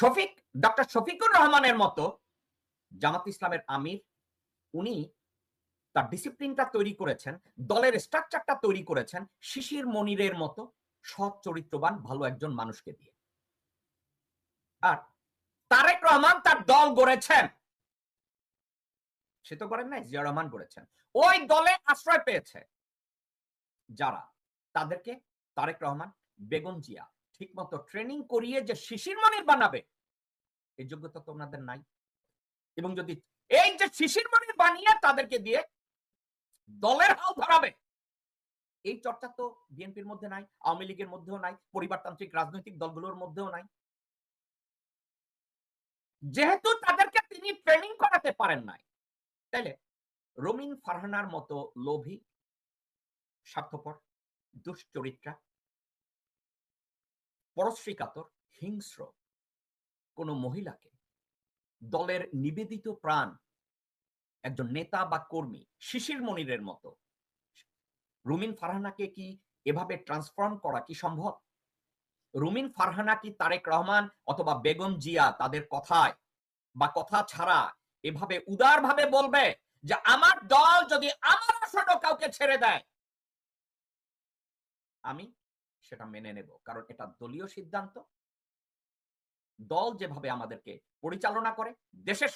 Shafiq doctor Shafiqur রহমানের মতো জামাত ইসলামের আমির, উনি তার ডিসিপ্লিনটা তৈরি করেছেন, দলের স্ট্রাকচারটা তৈরি করেছেন, শিশির মনিরের মতো সৎ, চরিত্রবান, ভালো একজন মানুষকে দিয়ে। আর তারেক রহমান তার দল গড়েছেন। সে তো করেন নাই, জিয়া রহমান গড়েছেন। ওই দলে আশ্রয় পেয়েছে যারা? তাদেরকে তারেক রহমান, বেগম জিয়া। ঠিক মতো ট্রেনিং করিয়ে যে শিশির মনির বানাবে, এই যোগ্যতা তো ওনাদের নাই। এবং যদি এই যে শিশির মনির বানিয়ে তাদেরকে দিয়ে দলের হাল ধরাবে, এই চর্চা তো বিএনপির মধ্যে নাই, আওয়ামী লীগের মধ্যেও নাই, পরিবারতান্ত্রিক রাজনৈতিক দলগুলোর মধ্যেও নাই। যেহেতু তাদেরকে তিনি ট্রেনিং করাতে পারেন নাই, তাইলে রমিন ফারহানার মতো লোভী, স্বার্থপর, দুশ্চরিত্রা পরশ্রী কাতর হিংস্র কোন মহিলাকে দলের নিবেদিত প্রাণ একজন নেতা বা কর্মী শিশির মনিরের মতো রুমিন ফারহানাকে কি এভাবে ট্রান্সফর্ম করা কি সম্ভব? রুমিন ফারহানা কি তারেক রহমান অথবা বেগম জিয়া তাদের কথায় বা কথা ছাড়া এভাবে উদারভাবে বলবে যে আমার দল যদি আমার আসনও কাউকে ছেড়ে দেয়? আমি সেটা মেনে নেব। কারণ এটা দলীয় সিদ্ধান্ত। দল যেভাবে আমাদেরকে পরিচালনা করে দেশের